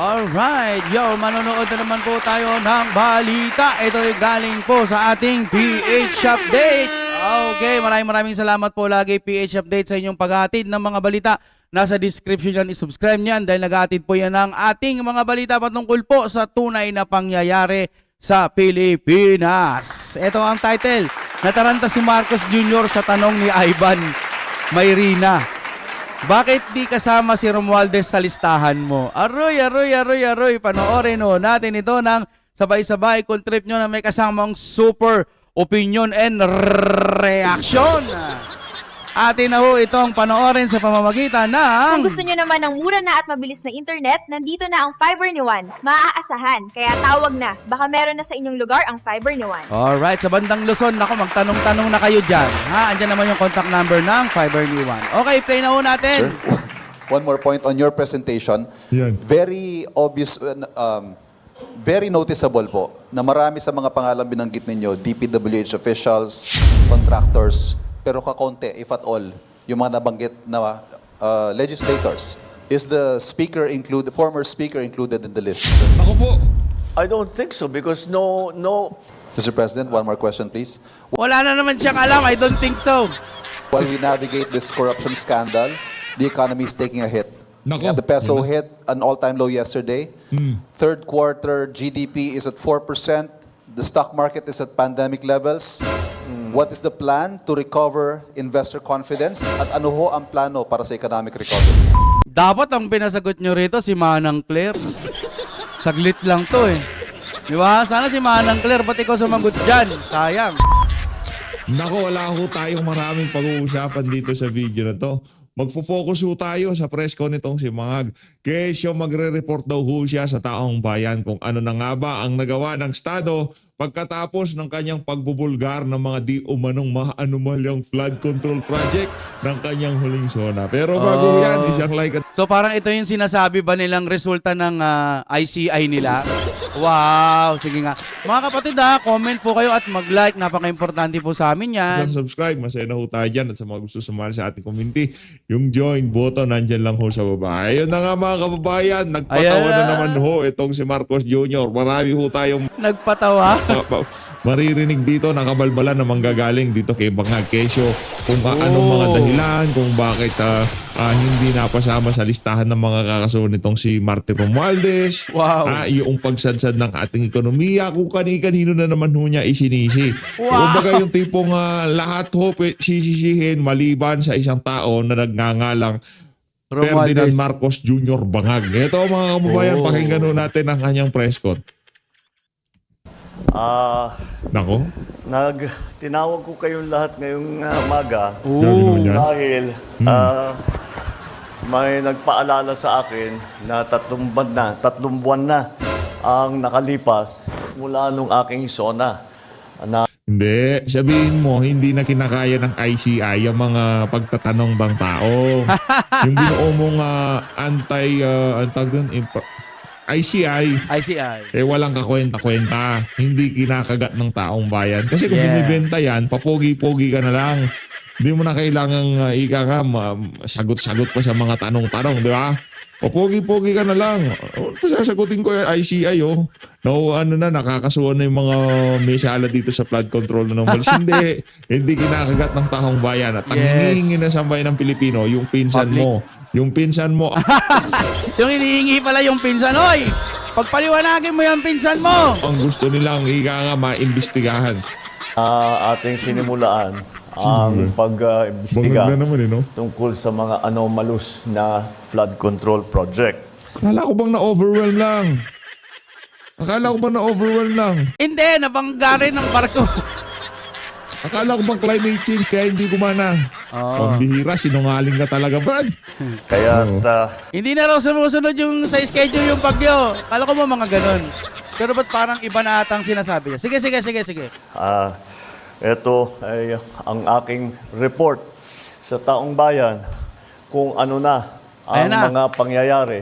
Alright, yo, manonood na naman po tayo ng balita. Ito ay galing po sa ating PH Update. Okay, maraming maraming salamat po lagi PH Update sa inyong paghatid ng mga balita. Nasa description yan, isubscribe niyan dahil naghatid po yan ng ating mga balita patungkol po sa tunay na pangyayari sa Pilipinas. Ito ang title, Nataranta si Marcos Jr. sa tanong ni Ivan Mayrina. Bakit di kasama si Romualdez sa listahan mo? Aroy, aroy, aroy, aroy. Panoorin ho natin ito ng sabay-sabay kung trip nyo na may kasamang super opinion and reaction. Atin na ho itong panoorin sa pamamagitan ng... Kung gusto nyo naman ng mura na at mabilis na internet, nandito na ang fiber ni Juan. Maaasahan, kaya tawag na. Baka meron na sa inyong lugar ang fiber ni Juan. Alright, sa bandang Luzon, nako, magtanong-tanong na kayo dyan. Ha, andyan naman yung contact number ng Fiber New One. Okay, play na ho natin. Sir, one more point on your presentation. Yan. Very obvious, um, very noticeable po na marami sa mga pangalan binanggit ninyo, DPWH officials, contractors, pero kakonte, if at all, yung mga nabanggit na uh, legislators. Is the speaker included, former speaker included in the list? Ako po. I don't think so because no, no, Mr. President, one more question, please. Wala na naman siyang alam. I don't think so. While we navigate this corruption scandal, the economy is taking a hit. Nako. The peso hit an all-time low yesterday. Third quarter GDP is at 4%. The stock market is at pandemic levels. What is the plan to recover investor confidence? At ano ho ang plano para sa economic recovery? Dapat ang pinasagot nyo rito si Manang Claire. Saglit lang to eh. Di ba? Sana si Manang Claire, ba't ikaw sumagot dyan? Sayang. Nako, wala ho tayong maraming pag-uusapan dito sa video na to. Magfo-focus ho tayo sa press con nitong si Mangag. Kesyo magre-report daw ho siya sa taong bayan kung ano na nga ba ang nagawa ng Estado pagkatapos ng kanyang pagbubulgar ng mga di umanong mga anomalyang flood control project ng kanyang huling zona. Pero bago Oh. yan, isang like at So parang ito yung sinasabi ba nilang resulta ng ah, ICI nila? Wow, sige nga. Mga kapatid ha, comment po kayo at mag-like. Napaka-importante po sa amin yan. isang subscribe. Masaya na ho tayo dyan. At sa mga gusto sumali sa ating community, yung join button nandyan lang ho sa baba. Ayun na nga mga kababayan, nagpatawa Ayan na na. naman ho itong si Marcos Jr. Marami ho tayong Nagpatawa. pa- pa- maririnig dito na kabalbalan na manggagaling dito kay Bangag Kesyo kung Oh. anong mga dahilan, kung bakit ah, ah, hindi napasama sa listahan ng mga kakasunod nitong si Martin Romualdez. Wow. Ah, yung pagsadsad ng ating ekonomiya, kung kani-kanino na naman ho niya isinisi. Wow. Kumbaga yung tipong ah, lahat ho sisisihin maliban sa isang tao na nagngangalang Ferdinand Romualdez. Marcos Jr. Bangag. Ito mga kababayan, Oh. pakinggan natin ang kanyang press con. ah, Nako. nag, tinawag ko kayong lahat ngayong ah, umaga niya. dahil ah, may nagpaalala sa akin na tatlong buwan na, tatlong buwan na ang nakalipas mula nung aking zona na Hindi, sabihin mo, hindi na kinakaya ng ICI yung mga pagtatanong bang tao. yung binuo mong ah, anti, uh, ang tawag doon, imp- ICI, ICI. eh walang kakwenta-kwenta. Hindi kinakagat ng taong bayan. Kasi kung Yeah. binibenta yan, papogi-pogi ka na lang. Hindi mo na kailangang uh, ika nga, ma- sagot-sagot pa sa mga tanong-tanong, di ba? Papogi-pogi ka na lang. O, Sasagutin ko yung ICI, oh. No, ano na, nakakasuhan na yung mga may sala dito sa flood control na normal. hindi, hindi kinakagat ng taong bayan. At ang Yes. hinihingi na sa bayan ng Pilipino, yung pinsan Public. mo. Yung pinsan mo, Yung hinihingi pala yung pinsan. Oy! Pagpaliwanagin mo yung pinsan mo! ang gusto nilang ika nga maimbestigahan. ah, ating sinimulaan ang pag-imbestiga Maganda naman eh, no? tungkol sa mga anomalous na flood control project. Akala ko bang na-overwhelm lang? Akala ko bang na-overwhelm lang? Hindi, nabangga rin ng barko. Akala ko bang climate change kaya hindi gumana? Oo. Pambihira, sinungaling ka talaga, Brad. Kaya ah, Hindi na raw sumusunod yung sa schedule yung bagyo. Kala ko mo mga ganun. Pero ba't parang iba na atang sinasabi niya? Sige, sige, sige, sige. Ah, ito ay ang aking report sa taong bayan kung ano na ang Ayan na. mga pangyayari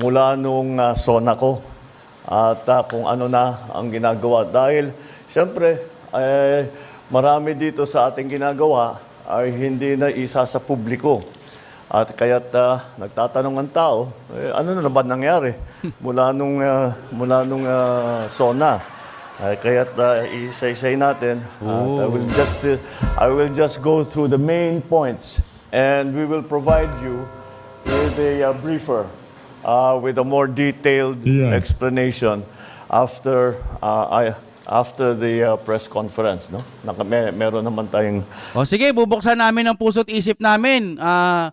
mula nung ah, zona ko at ah, kung ano na ang ginagawa. Dahil siyempre, eh, marami dito sa ating ginagawa ay hindi na isa sa publiko. At kaya't ah, nagtatanong ang tao, eh, ano na ba nangyari mula nung, ah, mula nung ah, SONA? Ay kaya't uh, isa-isay natin. At I will just uh, I will just go through the main points and we will provide you with a uh, briefer uh, with a more detailed Yeah. explanation after uh, I after the uh, press conference, no? Naka, may, meron naman tayong O sige, bubuksan namin ang puso't isip namin. Ah,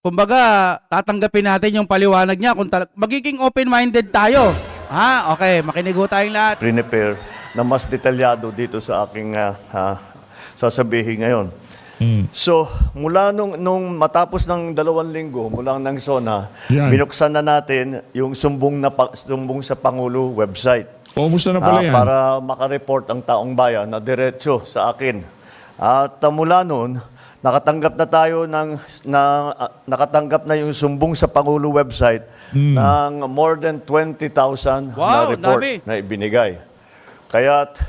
kumbaga, tatanggapin natin yung paliwanag niya kung tal- magiging open-minded tayo. Ha? Okay, makinig ho tayong lahat. prepare na mas detalyado dito sa aking ah, ah, sasabihin ngayon. So, mula nung, nung matapos ng dalawang linggo, mula ng SONA, Yan. binuksan na natin yung sumbong, na, pa- sumbong sa Pangulo website. Kumusta na Ah, pala yan? para makareport ang taong bayan na diretso sa akin. At ah, mula noon, nakatanggap na tayo ng, ng ah, nakatanggap na yung sumbong sa Pangulo website ng more than 20,000 na Wow, report dami. na ibinigay. Kaya't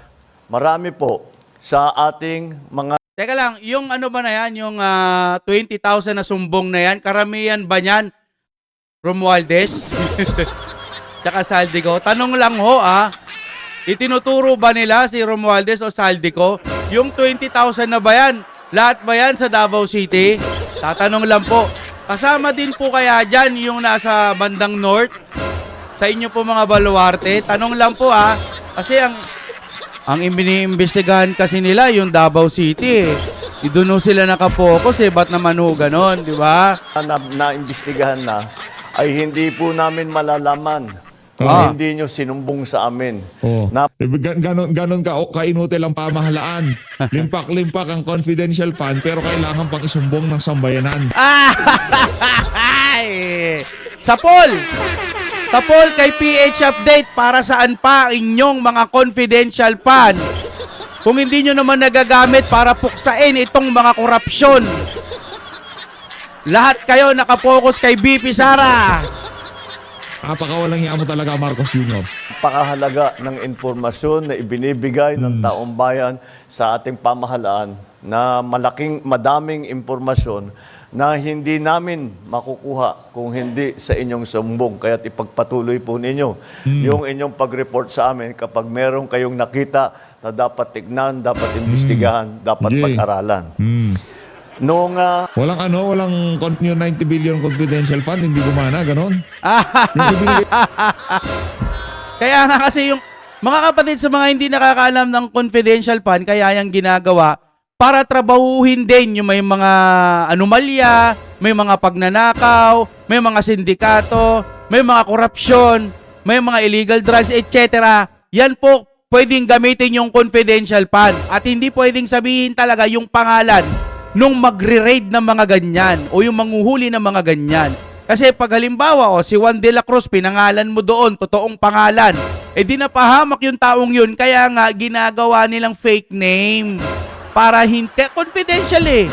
marami po sa ating mga Teka lang, yung ano ba na yan, yung ah, 20,000 na sumbong na yan, karamihan ba yan? Romualdez? Tsaka Saldico? Tanong lang ho ah, itinuturo ba nila si Romualdez o Saldico? Yung 20,000 na ba yan? Lahat ba yan sa Davao City? Tatanong lang po. Kasama din po kaya dyan yung nasa bandang north? Sa inyo po mga baluarte? Tanong lang po ah, kasi ang ang iniimbestigahan kasi nila yung Davao City eh. Doon sila nakapokus eh. Ba't naman ho ganon, di ba? na, naimbestigahan na ay hindi po namin malalaman Ah. hindi nyo sinumbong sa amin. Oh. Na Eh, gan- ganon, ganon ka, kainutil ang pamahalaan. Limpak-limpak ang confidential fund pero kailangan pang isumbong ng sambayanan. Ay! Sa poll! Sa poll kay PH Update para saan pa ang inyong mga confidential fund? Kung hindi nyo naman nagagamit para puksain itong mga korupsyon. Lahat kayo nakapokus kay BP Sara. Napakawalang mo talaga, Marcos Jr. pakahalaga ng informasyon na ibinibigay ng taong bayan sa ating pamahalaan na malaking, madaming impormasyon na hindi namin makukuha kung hindi sa inyong sumbong. Kaya't ipagpatuloy po ninyo yung inyong pag-report sa amin kapag meron kayong nakita na dapat tignan, dapat imbestigahan, dapat Yeah. pag-aralan. Hmm. Noong ah, Walang ano, walang yung 90 billion confidential fund, hindi gumana, ganon. Kaya nga kasi yung mga kapatid sa mga hindi nakakaalam ng confidential fund, kaya yung ginagawa para trabahuhin din yung may mga anomalya, may mga pagnanakaw, may mga sindikato, may mga korupsyon, may mga illegal drugs, etc. Yan po pwedeng gamitin yung confidential fund at hindi pwedeng sabihin talaga yung pangalan nung magre-raid ng mga ganyan o yung manguhuli ng mga ganyan. Kasi pag halimbawa, o si Juan de la Cruz, pinangalan mo doon, totoong pangalan, eh di napahamak yung taong yun, kaya nga ginagawa nilang fake name para hindi, confidential eh.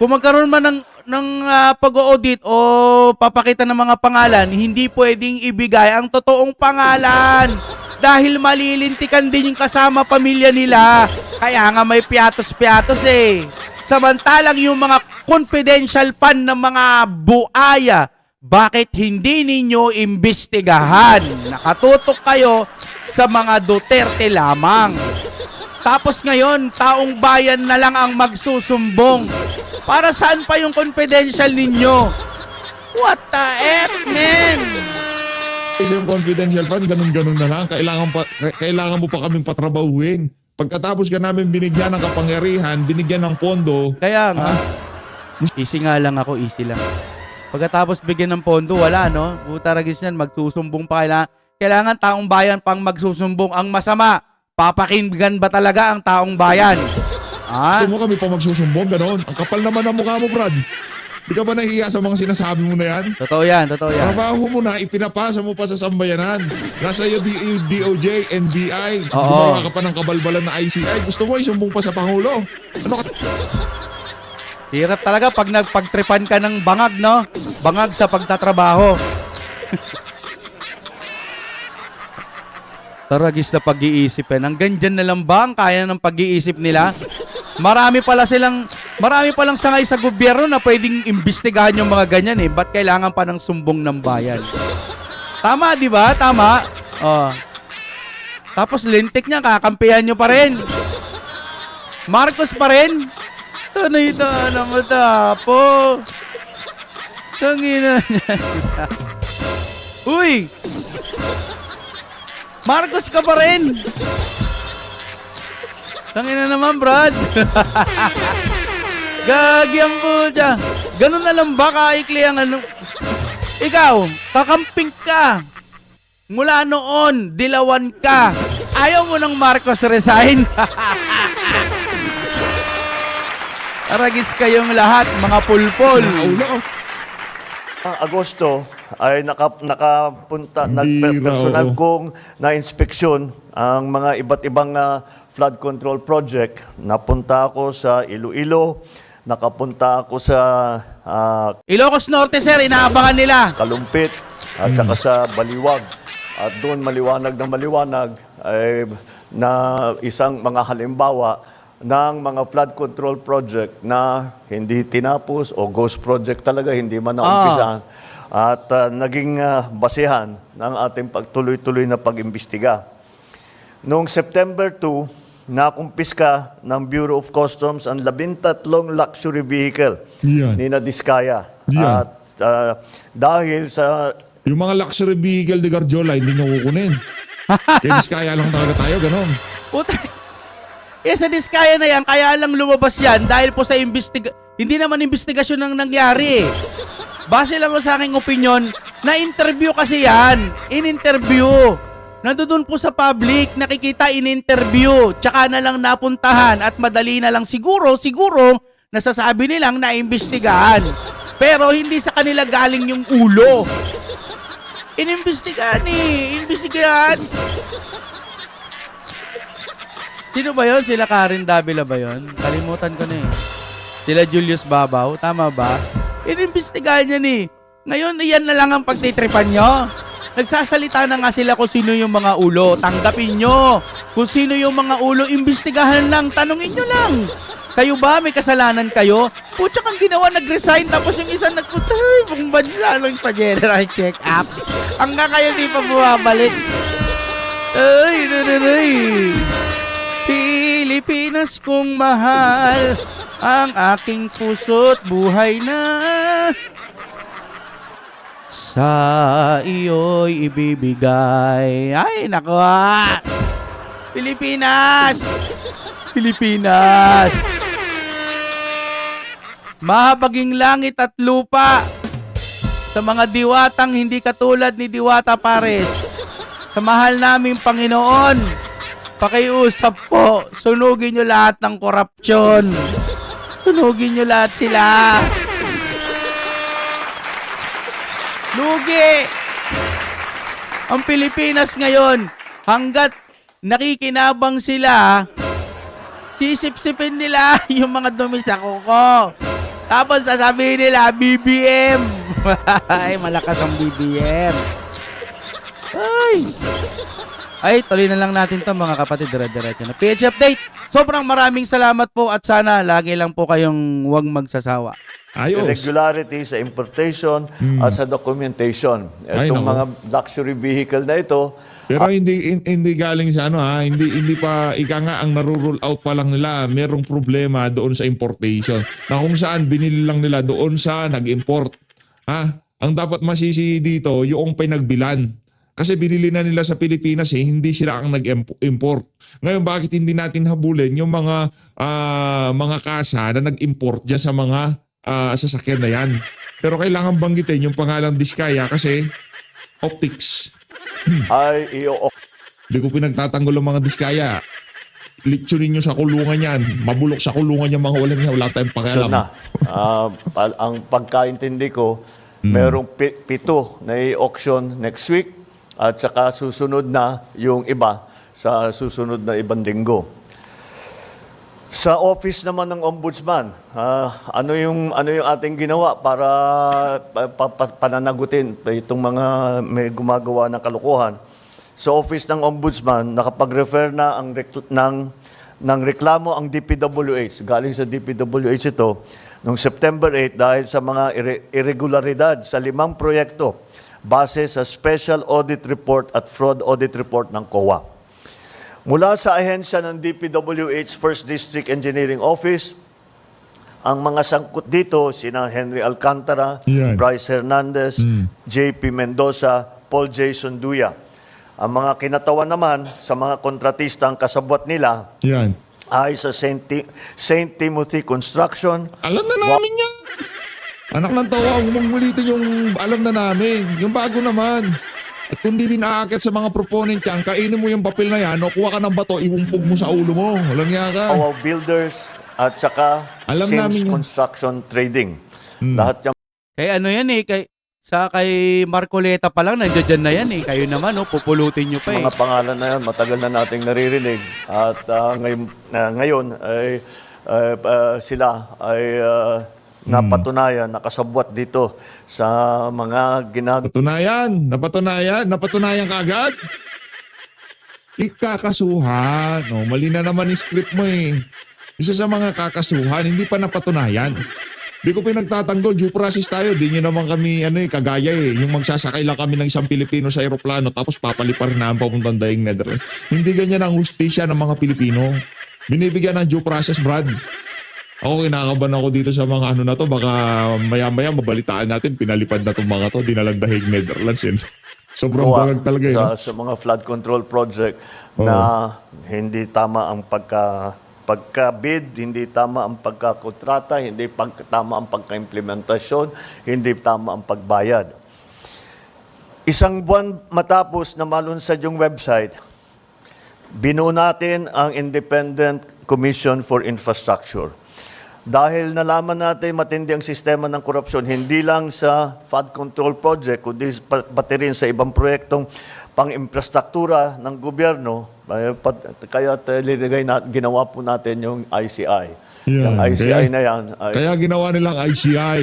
Kung magkaroon man ng, ng ah, pag-audit o papakita ng mga pangalan, hindi pwedeng ibigay ang totoong pangalan. Dahil malilintikan din yung kasama pamilya nila. Kaya nga may piatos-piatos eh. Samantalang yung mga confidential fund ng mga buaya, bakit hindi ninyo imbestigahan? Nakatutok kayo sa mga Duterte lamang. Tapos ngayon, taong bayan na lang ang magsusumbong. Para saan pa yung confidential ninyo? What the F, man? Yung confidential fund, ganun-ganun na lang. Kailangan, pa, kailangan mo pa kaming patrabahuin. Pagkatapos ka namin binigyan ng kapangyarihan, binigyan ng pondo, Kaya nga, easy nga lang ako, easy lang. Pagkatapos bigyan ng pondo, wala, no? Puta ragis yan, magsusumbong pa kailangan. Kailangan taong bayan pang magsusumbong. Ang masama, papakinggan ba talaga ang taong bayan? Ah, gusto mo kami pa magsusumbong, ganon. Ang kapal naman ang mukha mo, Brad. Di ka ba nahihiya sa mga sinasabi mo na yan? totoo yan, totoo yan. Trabaho mo na, ipinapasa mo pa sa sambayanan. Nasa iyo D- DOJ, NBI. Oo. Gumawa ka pa ng kabalbalan na ICI. Gusto mo isumbong pa sa Pangulo. Ano ka? Hirap talaga pag nagpagtripan ka ng bangag, no? Bangag sa pagtatrabaho. Taragis na pag-iisip yan. Hanggang dyan na lang ba ang kaya ng pag-iisip nila? Marami pala silang Marami palang sangay sa gobyerno na pwedeng imbestigahan yung mga ganyan eh. Ba't kailangan pa ng sumbong ng bayan? Tama, di ba? Tama. Oh. Tapos lintik niya, kakampihan nyo pa rin. Marcos pa rin. Tanay na mo tapo. Tangina niya. Uy! Marcos ka pa rin. Tangina naman, Brad. Gagi ang puta. Ganun na lang ba kaikli ang ano? Ikaw, kakamping ka. Mula noon, dilawan ka. Ayaw mo ng Marcos resign. Aragis kayong lahat, mga pulpol. Ulo. Ah, Agosto ay naka, nakapunta, nagpersonal kong na-inspeksyon ang mga iba't ibang ah, flood control project. Napunta ako sa Iloilo, nakapunta ako sa ah, Ilocos Norte, sir, inaabangan nila. Kalumpit at saka sa Baliwag. At doon maliwanag na maliwanag ay na isang mga halimbawa ng mga flood control project na hindi tinapos o ghost project talaga, hindi man naumpisahan. At ah, naging ah, basehan ng ating pagtuloy-tuloy na pag-imbestiga. Noong September 2, nakumpiska ng Bureau of Customs ang labintatlong luxury vehicle Yan. ni Nadiskaya. Yan. At ah, dahil sa Yung mga luxury vehicle ni Garjola, hindi nyo kukunin. Kaya diskaya lang talaga tayo, ganon. Puta. Eh, sa diskaya na yan, kaya lang lumabas yan dahil po sa investiga... Hindi naman investigasyon ang nangyari. eh. Base lang sa aking opinion, na-interview kasi yan. In-interview. Nandoon po sa public, nakikita in-interview. Tsaka na lang napuntahan at madali na lang siguro, siguro, nasasabi nilang na-imbestigahan. Pero hindi sa kanila galing yung ulo. Inimbestigahan eh. Inimbestigahan. Sino ba yon? Sila Karen Davila ba yon? Kalimutan ko na eh. Sila Julius Babaw, tama ba? Inimbestigahan yan eh. Ngayon, iyan na lang ang pagtitripan nyo. Nagsasalita na nga sila kung sino yung mga ulo. Tanggapin nyo. Kung sino yung mga ulo, imbestigahan lang. Tanungin nyo lang. Kayo ba? May kasalanan kayo? Putya kang ginawa, nag-resign. Tapos yung isa nagpunta sa ibang bansa lang pa general check-up. Hanggang kayo di pa bumabalik. Ay, nanaray. Pilipinas kong mahal ang aking puso't buhay na sa iyo'y ibibigay. Ay, nako ah. Pilipinas! Pilipinas! Mahabaging langit at lupa sa mga diwatang hindi katulad ni Diwata Pares. Sa mahal naming Panginoon, pakiusap po, sunugin nyo lahat ng korupsyon. Sunugin nyo lahat sila. Lugi! Ang Pilipinas ngayon, hanggat nakikinabang sila, sisip-sipin nila yung mga dumi sa kuko. Tapos sasabihin nila, BBM. Ay, malakas ang BBM. Ay. Ay, tuloy na lang natin to mga kapatid. Dire-diretso na. PH update. Sobrang maraming salamat po at sana lagi lang po kayong huwag magsasawa. Ayos. irregularity sa importation at sa documentation. Itong mga luxury vehicle na ito, Pero hindi hin- hindi galing sa ano ha, hindi hindi pa ika nga ang narurule out pa lang nila, merong problema doon sa importation. Na kung saan binili lang nila doon sa nag-import. Ha? Ang dapat masisi dito yung pinagbilan. Kasi binili na nila sa Pilipinas eh, hindi sila ang nag-import. Ngayon bakit hindi natin habulin yung mga ah, mga kasa na nag-import diyan sa mga ah, sasakyan na yan. Pero kailangan banggitin yung pangalang Diskaya kasi optics. ay iyo Hindi ko pinagtatanggol ang mga diskaya. Litsunin nyo sa kulungan yan. Mabulok sa kulungan yung mga walang yan. Wala tayong pakialam. na. Ah, pal- ang pagkaintindi ko, Hmm. merong pi- pito na i-auction next week at saka susunod na yung iba sa susunod na ibang linggo. Sa office naman ng ombudsman, ah, ano yung ano yung ating ginawa para pa, pa- pa- pananagutin itong mga may gumagawa ng kalokohan? Sa office ng ombudsman, nakapag-refer na ang ng ng reklamo ang DPWH. Galing sa DPWH ito noong September 8 dahil sa mga irre- irregularidad sa limang proyekto base sa Special Audit Report at Fraud Audit Report ng COA. Mula sa ahensya ng DPWH First District Engineering Office, ang mga sangkot dito, sina Henry Alcantara, Yan. Bryce Hernandez, JP Mendoza, Paul Jason Duya. Ang mga kinatawan naman sa mga kontratista ang kasabwat nila Yan. ay sa St. Ti- St. Timothy Construction, Alam na namin yan. Anak ng tawa, huwag mong ulitin yung alam na namin. Yung bago naman. At kung di din aakit sa mga proponent yan, kainin mo yung papel na yan, o kuha ka ng bato, ihumpog mo sa ulo mo. Walang iya ka. Kawaw Builders, at saka Alam Sims namin yun. Hmm. Construction Trading. Lahat yung Kay ano yan eh, kay, sa kay Marcoleta pa lang, nandiyan dyan na yan eh. Kayo naman, oh, pupulutin nyo pa eh. mga pangalan na yan, matagal na nating naririnig. At ah, ngayon, ah, ngayon ay ah, ah, sila ay ah, napatunayan, nakasabwat dito sa mga ginagawa Patunayan, napatunayan, napatunayan ka. Ikakasuhan. No, mali na naman yung script mo eh. Isa sa mga kakasuhan, hindi pa napatunayan. Di ko pinagtatanggol, due process tayo. Di nyo naman kami ano eh, kagaya eh. Yung magsasakay lang kami ng isang Pilipino sa aeroplano tapos papalipar na ang papuntang Daing Netherlands. Hindi ganyan ang hustisya ng mga Pilipino. Binibigyan ng due process, Brad. Ako kinakaban ako dito sa mga ano na to. Baka maya-maya mabalitaan natin. Pinalipad na tong mga to. Dinalang dahig Netherlands yun. Sobrang gawa bangag talaga yun. sa, sa mga flood control project na hindi tama ang pagka pagka-bid, hindi tama ang pagkakontrata, hindi pag, tama ang pagka-implementasyon, hindi tama ang pagbayad. Isang buwan matapos na malunsad yung website, binuo natin ang Independent Commission for Infrastructure. Dahil nalaman natin matindi ang sistema ng korupsyon, hindi lang sa flood control project, kundi pa- pati rin sa ibang proyektong pang-infrastruktura ng gobyerno, kaya linigay na, ginawa po natin yung ICI. Yan. Yung ICI Kaya- na yan ay Kaya ginawa nilang ICI.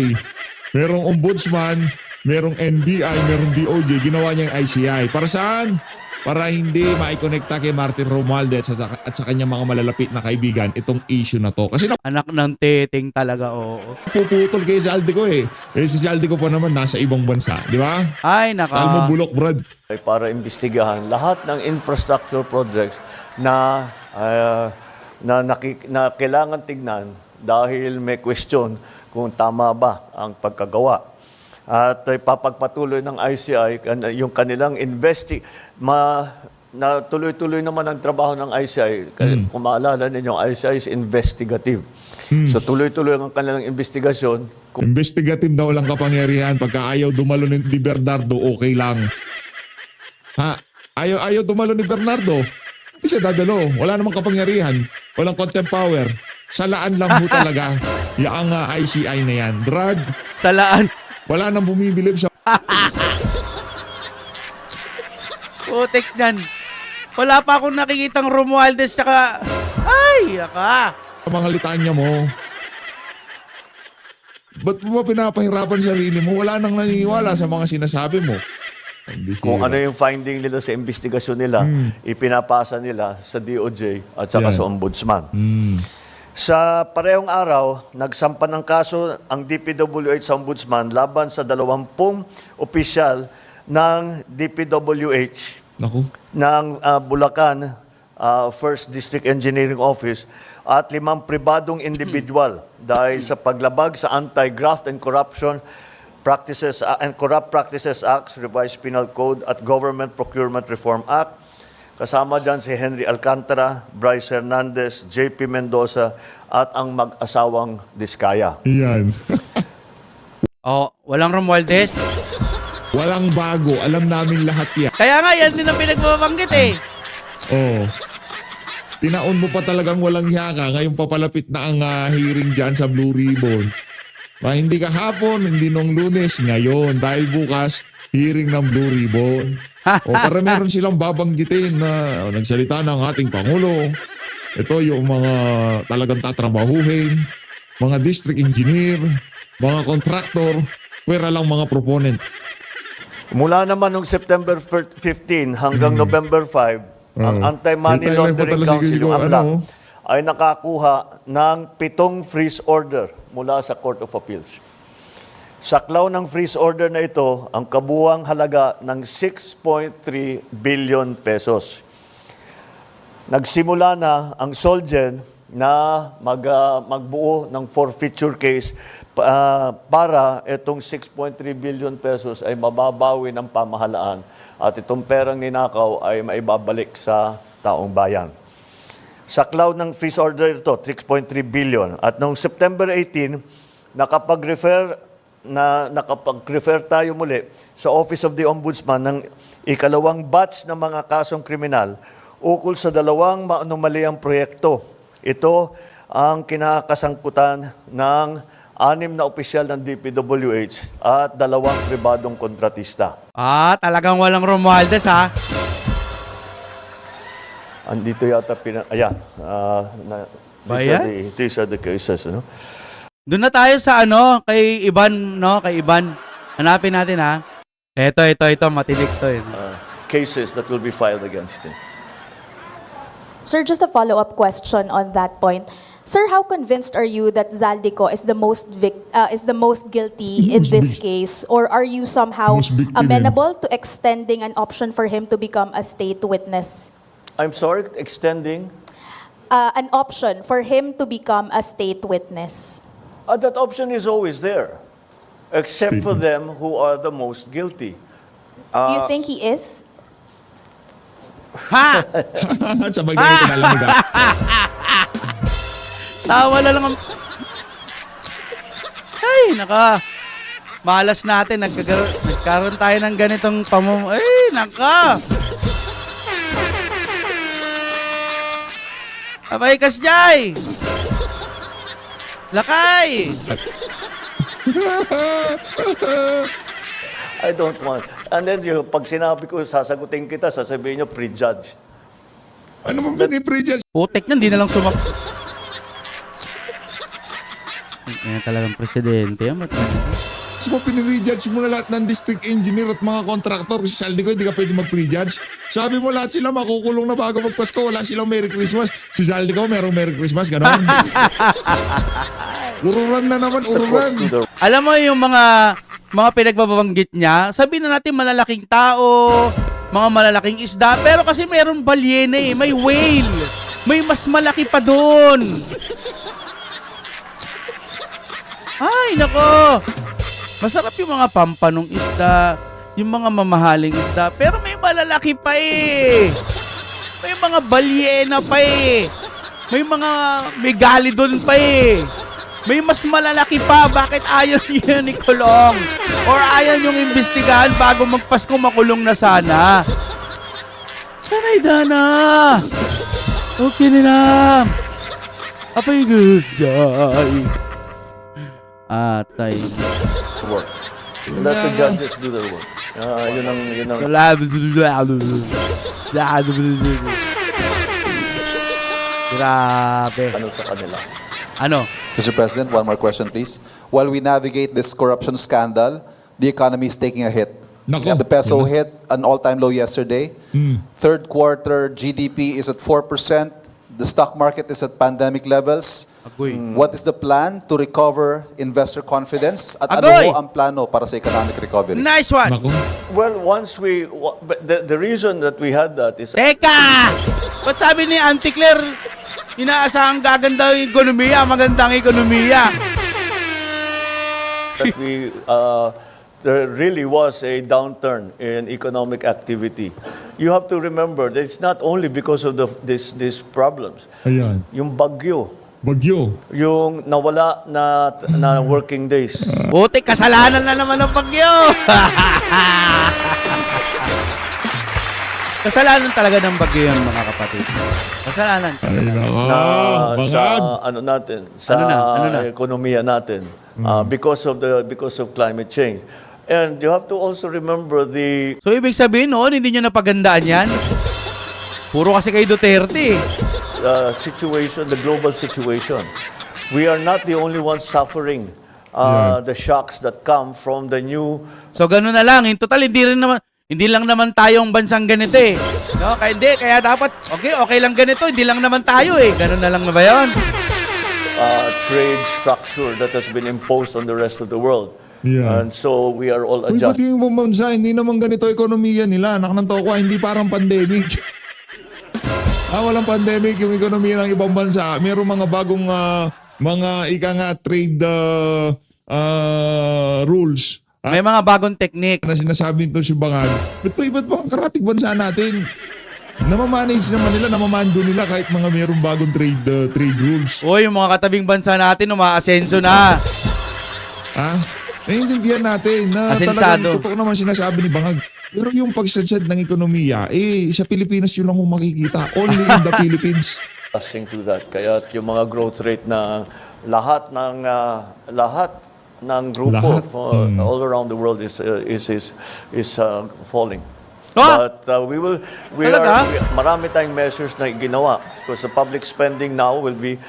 Merong ombudsman, merong NBI, merong DOJ, ginawa niya yung ICI. Para saan? Para hindi maikonekta kay Martin Romualdez at sa, at sa kanyang mga malalapit na kaibigan itong issue na to. Kasi Anak ng teteng talaga, oo. napuputol kay Zaldico eh. Eh si Zaldico pa naman nasa ibang bansa. Di ba? Ay, Tal mo naka. bulok, Brad. ay para imbestigahan lahat ng infrastructure projects na ah, na, nakik- na kailangan tignan dahil may question kung tama ba ang pagkagawa. At ay papagpatuloy ng ICI yung kanilang investi ma na tuloy-tuloy naman ang trabaho ng ICI. Kaya Kung maalala ninyo, ICI is investigative. So tuloy-tuloy ang kanilang investigasyon. Kung Investigative daw lang kapangyarihan. Pagka ayaw dumalo ni ni Bernardo, okay lang. Ha? Ayaw, ayaw dumalo ni Bernardo. Hindi siya dadalo. Wala namang kapangyarihan. Walang contempt power. Salaan lang ho talaga. Yaang uh, ICI na yan. Brad, Salaan. Wala nang bumibilib sa Putik niyan. Wala pa akong nakikitang Romualdez tsaka... Ay, yaka. mga litanya mo. Ba't mo ba pinapahirapan sarili mo? Wala nang naniniwala sa mga sinasabi mo. Kung ano yung finding nila sa investigasyon nila, ipinapasa nila sa DOJ at saka Yan. sa Ombudsman. Hmm. Sa parehong araw, nagsampa ng kaso ang DPWH sa Ombudsman laban sa dalawampung opisyal ng DPWH Naku. ng ah, Bulacan ah, First District Engineering Office at limang pribadong individual dahil sa paglabag sa Anti-Graft and Corruption Practices ah, and Corrupt Practices Act, Revised Penal Code at Government Procurement Reform Act. Kasama dyan si Henry Alcantara, Bryce Hernandez, JP Mendoza at ang mag-asawang Diskaya. Yan. Oh, walang Romualdez. Walang bago. Alam namin lahat yan. Kaya nga, yan din ang pinagbabanggit eh. Oo. Tinaon mo pa talagang walang yaka. Ngayon papalapit na ang ah, hearing dyan sa Blue Ribbon. Ah, hindi kahapon, hindi nung lunes, ngayon. Dahil bukas, hearing ng Blue Ribbon. O para meron silang babanggitin na oh, nagsalita ng ating Pangulo. Ito yung mga talagang tatrabahuhin, mga district engineer, mga contractor, pwera lang mga proponent. Mula naman noong September 15 hanggang November 5, ang Oo. Anti-Money Laundering Council, yung ano, ay nakakuha ng pitong freeze order mula sa Court of Appeals. Saklaw ng freeze order na ito ang kabuang halaga ng 6.3 billion pesos. Nagsimula na ang Solgen na mag, ah, magbuo ng forfeiture case ah, para itong 6.3 billion pesos ay mababawi ng pamahalaan at itong perang ninakaw ay maibabalik sa taong bayan. Sa cloud ng freeze order ito, 6.3 billion. At noong September 18, nakapag-refer na nakapag-refer tayo muli sa Office of the Ombudsman ng ikalawang batch ng mga kasong kriminal ukol sa dalawang maanomaliang proyekto. Ito ang kinakasangkutan ng anim na opisyal ng DPWH at dalawang pribadong kontratista. Ah, talagang walang Romualdez ha. Andito yata pina... Ayan. ah, na, Ba these, yan? are the, these are the cases. No? Doon na tayo sa ano, kay Iban, no? Kay Iban. Hanapin natin ha. Ito, ito, ito. Matinik to eh. Uh, cases that will be filed against him. Sir, just a follow-up question on that point. Sir, how convinced are you that Zaldico is the most vic- uh, is the most guilty in this case, or are you somehow eh. amenable to extending an option for him to become a state witness? I'm sorry, extending. Uh, an option for him to become a state witness. Uh, that option is always there, except for Statement. them who are the most guilty. Do you think he is? Ha! Sabay ganito na lang. ah. Tawa na lang ang... Ay, naka... Malas natin. Nagkagaroon, nagkaroon tayo ng ganitong pamum... Ay, naka! Abay, Kasjay! Lakay! I don't want. And then, yung, pag sinabi ko, sasagutin kita, sasabihin nyo, prejudged. Ano man ba ni Prejudge? Putek na, hindi na lang sumak... Yan talagang presidente. Yan, ba't Tapos mo pinirejudge mo na lahat ng district engineer at mga contractor kasi saldi ko hindi ka pwede mag-prejudge. Sabi mo lahat sila makukulong na bago magpasko. Wala silang Merry Christmas. Si saldi ko merong Merry Christmas. Ganon. ururan na naman, ururan. Alam mo yung mga mga pinagbabanggit niya, sabihin na natin malalaking tao, mga malalaking isda, pero kasi meron balyena eh, may whale. May mas malaki pa doon. Ay, nako. Masarap yung mga pampanong isda, yung mga mamahaling isda, pero may malalaki pa eh. May mga balyena pa eh. May mga megalodon pa eh. May mas malalaki pa. Bakit ayaw niyo ni Kulong? Or ayaw niyong imbestigahan bago magpasko makulong na sana? Sanay dana. Okay na lang. Apay gusday. Atay. Work. Let the judges do their work. Ah, yun ang, yun ang, Grabe. ano sa kanila. Ano? Mr. President, one more question, please. While we navigate this corruption scandal, the economy is taking a hit. Nako. The peso Wala. hit an all-time low yesterday. Third quarter GDP is at 4%. The stock market is at pandemic levels. Agoy. What is the plan to recover investor confidence? At Agoy! ano ho ang plano para sa economic recovery? Nice one. Well, once we, wa- but the, the reason that we had that is Teka! Ba't sabi ni Auntie Claire, inaasahang gaganda yung ekonomiya, magandang ekonomiya? that we, uh, there really was a downturn in economic activity. You have to remember that it's not only because of the, this, these problems. Ayan. Yung bagyo, Bagyo. yung nawala na, na working days. Buti, kasalanan na naman ng bagyo! kasalanan talaga ng bagyo yun, mga kapatid. Kasalanan. Ay, nako. na sa Bangag. ano natin sa Ano na? Ano na? ekonomiya natin uh, because of the because of climate change. And you have to also remember the So, ibig sabihin noon, hindi nyo napagandaan yan? Puro kasi kay Duterte. eh. Uh, situation, the global situation. We are not the only ones suffering uh, the shocks that come from the new So, ganun na lang. In total, hindi rin naman, Hindi lang naman tayong bansang ganito eh. No, kaya hindi, kaya dapat, okay, okay lang ganito, hindi lang naman tayo eh. Ganun na lang na ba yun? uh, trade structure that has been imposed on the rest of the world. Yeah. And so we are all Uy, ba't adjusting. yung bumansa, hindi naman ganito ekonomiya nila. Anak ng toko, hindi parang pandemic. ah, walang pandemic yung ekonomiya ng ibang bansa. Merong mga bagong ah, mga ika nga trade ah, ah, rules. Ah, May mga bagong technique. na sinasabi nito si Bangag. Ba't pa iba't bang karatig bansa natin? Namamanage naman nila, namamando nila kahit mga merong bagong trade ah, trade rules. Uy, yung mga katabing bansa natin, umaasenso na. Ah, naiintindihan natin na Asensado. talagang totoo naman sinasabi ni Bangag. Pero yung pagsadsad ng ekonomiya, eh, sa Pilipinas yun lang kung makikita. Only in the Philippines. adjusting to that. Kaya yung mga growth rate na lahat ng ah, lahat ng grupo Lahat? uh, all around the world is uh, is is is uh, falling. Ah! But uh, we will we Talaga? are we, marami tayong measures na ginawa because the public spending now will be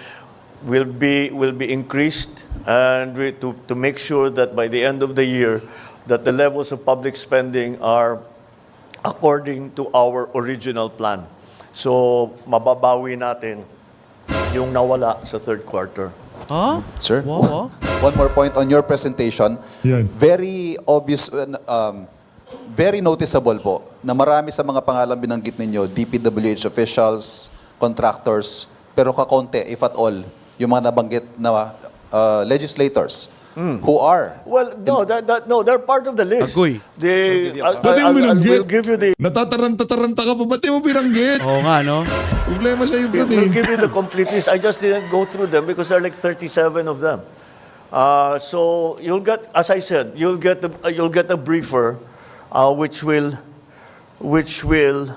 will be will be increased and we, to to make sure that by the end of the year that the levels of public spending are according to our original plan. So, mababawi natin yung nawala sa third quarter. Huh? Sir? Wow, One more point on your presentation. Yan. Very obvious, um, very noticeable po na marami sa mga pangalan binanggit ninyo, DPWH officials, contractors, pero kakonte, if at all, yung mga nabanggit na uh, legislators who are Well, no, that, that, no, they're part of the list. Agoy. They, I'll, Ba't I'll, yung I'll, binanggit? will give you the Natataranta-taranta ka pa, ba't di mo pinanggit? Oo nga, no? Problema sa iyo, We'll brad we'll eh. give you the complete list. I just didn't go through them because there are like 37 of them. Uh, so you'll get, as I said, you'll get the, uh, you'll get a briefer, uh, which will, which will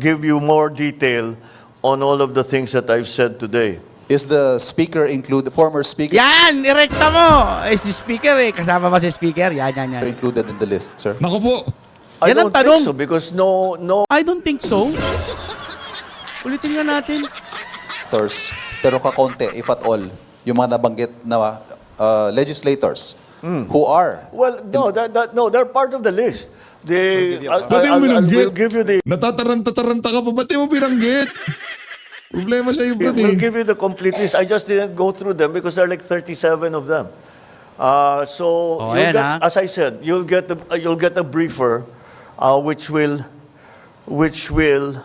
give you more detail on all of the things that I've said today. Is the speaker include former speaker Yan! Irekta mo! Eh, si speaker eh. Kasama ba si speaker? Yan, yan, yan. included in the list, sir? Naku po. I Yan ang don't tanong. think so because no, no I don't think so. Ulitin nga natin. Legislators, pero kakonte, if at all, yung mga nabanggit na uh, legislators who are Well, no, that, that, no, they're part of the list. They, Ba't I'll, yung I'll, binanggit? will give you the, Natataranta-taranta ka pa, ba't di mo pinanggit? Problema sa iyo, brad we'll eh. give you the complete list. I just didn't go through them because there are like 37 of them. Uh, so, Oh, you'll ayan, get, ah. as I said, you'll get the, uh, you'll get a briefer, uh, which will, which will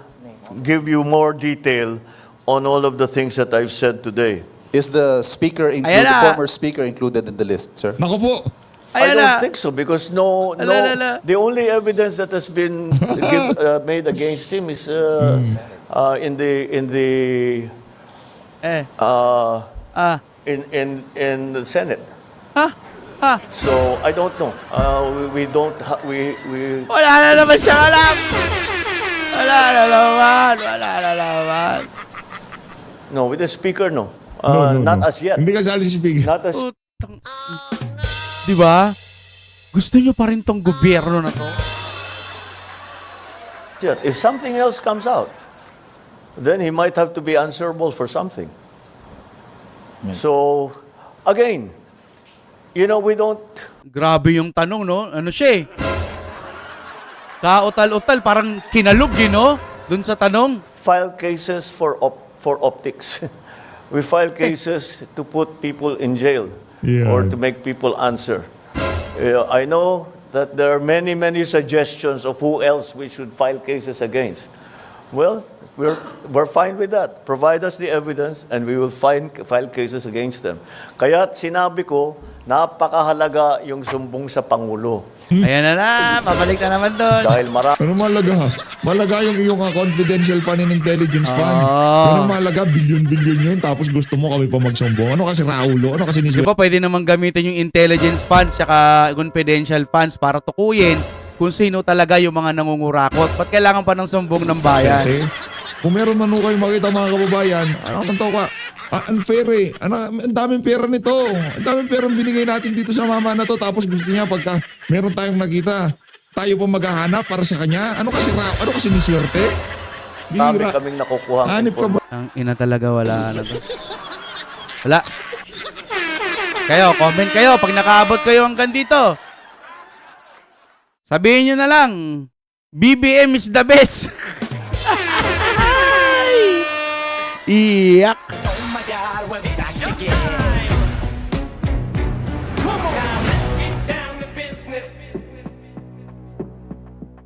give you more detail on all of the things that I've said today. Is the speaker included, na. former speaker included in the list, sir? Naku po. I don't think so because no, no. The only evidence that has been give, uh, made against him is uh, uh, in the in the Eh. uh, Ah. in in in the Senate. Ha? Ha? So I don't know. Uh, we, we don't ha- we we Wala na naman siyang alam! Wala na naman! Wala na naman! no with the speaker no. No, Uh, no, not no. as yet. Hindi ka sali si speaker. Not as Putang... Di ba? Gusto nyo pa rin tong gobyerno na to? yet. If something else comes out, then he might have to be answerable for something. So again, you know we don't Grabe yung tanong, no? Ano siya eh? Kautal-utal, parang kinalog, eh, no? Dun sa tanong. file cases for op- for optics. we file cases to put people in jail Yeah. or to make people answer. Uh, I know that there are many many suggestions of who else we should file cases against. Well, we're we're fine with that. Provide us the evidence and we will find, file cases against them. Kaya sinabi ko, napakahalaga yung sumbong sa Pangulo. Ayan na na, pabalik na naman doon. Dahil marami Ano malaga? Malaga yung iyong ah, confidential fund and intelligence fund. Ah. Ano malaga? Bilyon-bilyon yun. Tapos gusto mo kami pa magsumbong. Ano kasi Raulo? Ano kasi Di niswa? ba pwede naman gamitin yung intelligence funds saka confidential funds para tukuyin kung sino talaga yung mga nangungurakot. Ba't kailangan pa ng sumbong ng bayan? Kung meron man kayo makita mga kababayan, ano ang ka? Ah, unfair eh. Ano, ang daming pera nito. Ang daming pera binigay natin dito sa mama na to. Tapos gusto niya pagka meron tayong nakita, tayo pa maghahanap para sa kanya. Ano kasi ra- ano kasi ni swerte? Bihira. kaming nakukuha Hanip ka ba? Ang ina talaga wala na to. Wala. Kayo, comment kayo pag nakaabot kayo hanggang dito. Sabihin nyo na lang, BBM is the best. Iyak. Oh my god, we'll be back again.